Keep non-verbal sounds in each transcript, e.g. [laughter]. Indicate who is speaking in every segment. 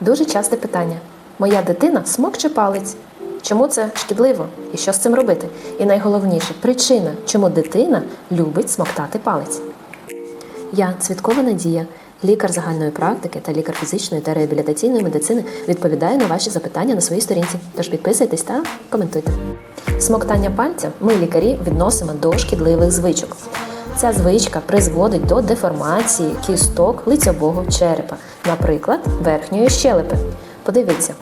Speaker 1: Дуже часте питання: моя дитина смокче палець. Чому це шкідливо і що з цим робити? І найголовніше причина, чому дитина любить смоктати палець. Я Цвіткова Надія, лікар загальної практики та лікар фізичної та реабілітаційної медицини, відповідаю на ваші запитання на своїй сторінці. Тож підписуйтесь та коментуйте. Смоктання пальця ми, лікарі, відносимо до шкідливих звичок. Ця звичка призводить до деформації кісток лицьового черепа, наприклад, верхньої щелепи. Подивіться,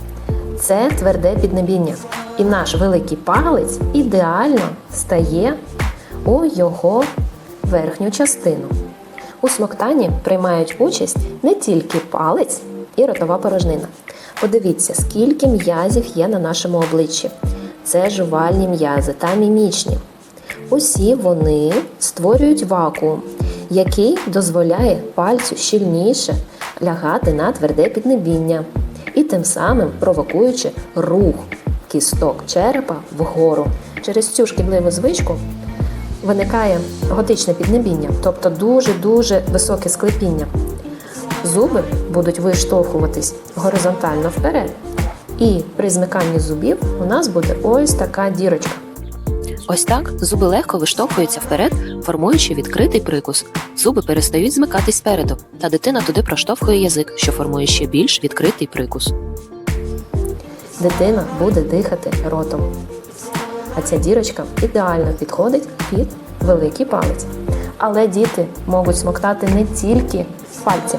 Speaker 1: це тверде піднебіння, і наш великий палець ідеально стає у його верхню частину. У смоктанні приймають участь не тільки палець і ротова порожнина. Подивіться, скільки м'язів є на нашому обличчі. Це жувальні м'язи та мімічні. Усі вони створюють вакуум, який дозволяє пальцю щільніше лягати на тверде піднебіння і тим самим провокуючи рух кісток черепа вгору. Через цю шкідливу звичку виникає готичне піднебіння, тобто дуже-дуже високе склепіння. Зуби будуть виштовхуватись горизонтально вперед, і при змиканні зубів у нас буде ось така дірочка.
Speaker 2: Ось так зуби легко виштовхуються вперед, формуючи відкритий прикус. Зуби перестають змикатись спереду, та дитина туди проштовхує язик, що формує ще більш відкритий прикус.
Speaker 1: Дитина буде дихати ротом. А ця дірочка ідеально підходить під великий палець. Але діти можуть смоктати не тільки пальці.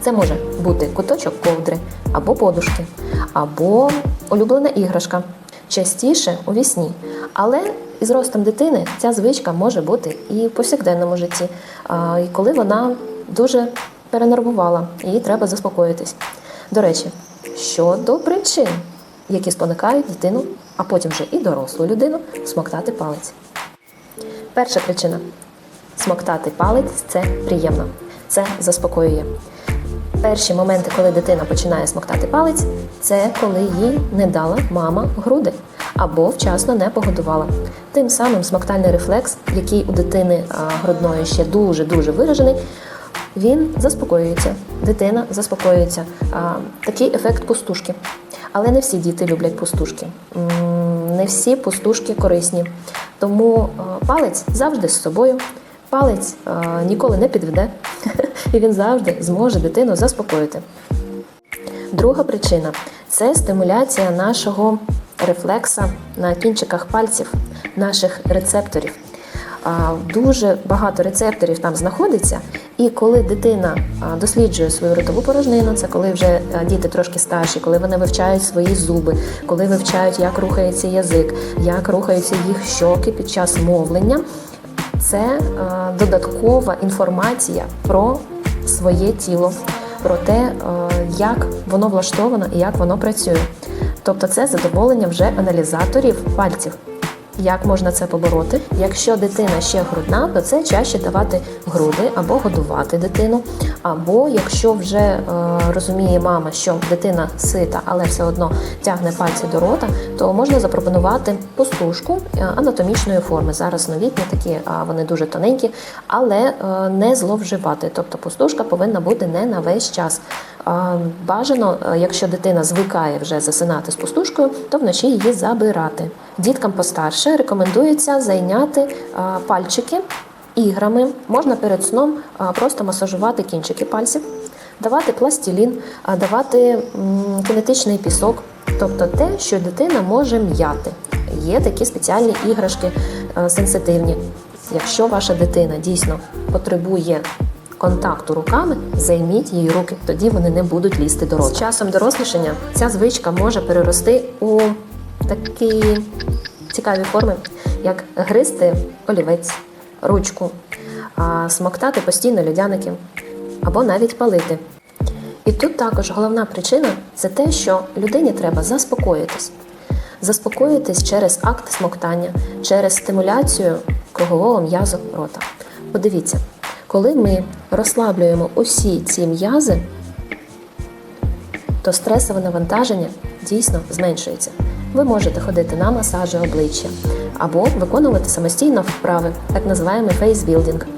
Speaker 1: Це може бути куточок ковдри, або подушки, або улюблена іграшка. Частіше у вісні. Але із ростом дитини ця звичка може бути і в повсякденному житті, і коли вона дуже перенервувала, їй треба заспокоїтись. До речі, щодо причин, які спонукають дитину, а потім вже і дорослу людину смоктати палець. Перша причина смоктати палець це приємно, це заспокоює. Перші моменти, коли дитина починає смоктати палець, це коли їй не дала мама груди або вчасно не погодувала. Тим самим смоктальний рефлекс, який у дитини грудної ще дуже дуже виражений, він заспокоюється. Дитина заспокоюється. Такий ефект пустушки. Але не всі діти люблять пустушки. Не всі пустушки корисні. Тому палець завжди з собою. Палець а, ніколи не підведе, [laughs] і він завжди зможе дитину заспокоїти. Друга причина це стимуляція нашого рефлекса на кінчиках пальців, наших рецепторів. Дуже багато рецепторів там знаходиться, і коли дитина досліджує свою ротову порожнину, це коли вже діти трошки старші, коли вони вивчають свої зуби, коли вивчають, як рухається язик, як рухаються їх щоки під час мовлення, це додаткова інформація про своє тіло, про те, як воно влаштовано і як воно працює. Тобто це задоволення вже аналізаторів пальців. Як можна це побороти? Якщо дитина ще грудна, то це чаще давати груди або годувати дитину. Або якщо вже е, розуміє мама, що дитина сита, але все одно тягне пальці до рота, то можна запропонувати пустушку е, анатомічної форми. Зараз новітні такі, а вони дуже тоненькі, але е, не зловживати. Тобто пустушка повинна бути не на весь час. А, Бажано, е, якщо дитина звикає вже засинати з пустушкою, то вночі її забирати. Діткам постарше рекомендується зайняти пальчики іграми. Можна перед сном просто масажувати кінчики пальців, давати пластилін, давати кінетичний пісок, тобто те, що дитина може м'яти. Є такі спеціальні іграшки сенситивні. Якщо ваша дитина дійсно потребує контакту руками, займіть її руки, тоді вони не будуть лізти до рота. З часом дорослішання ця звичка може перерости у такі цікаві форми, як гризти олівець, ручку, смоктати постійно льодяники або навіть палити. І тут також головна причина це те, що людині треба заспокоїтись. Заспокоїтись через акт смоктання, через стимуляцію кругового м'язу рота. Подивіться, коли ми розслаблюємо усі ці м'язи, то стресове навантаження дійсно зменшується. Ви можете ходити на масажі обличчя або виконувати самостійно вправи, так називаємо фейсбілдинг.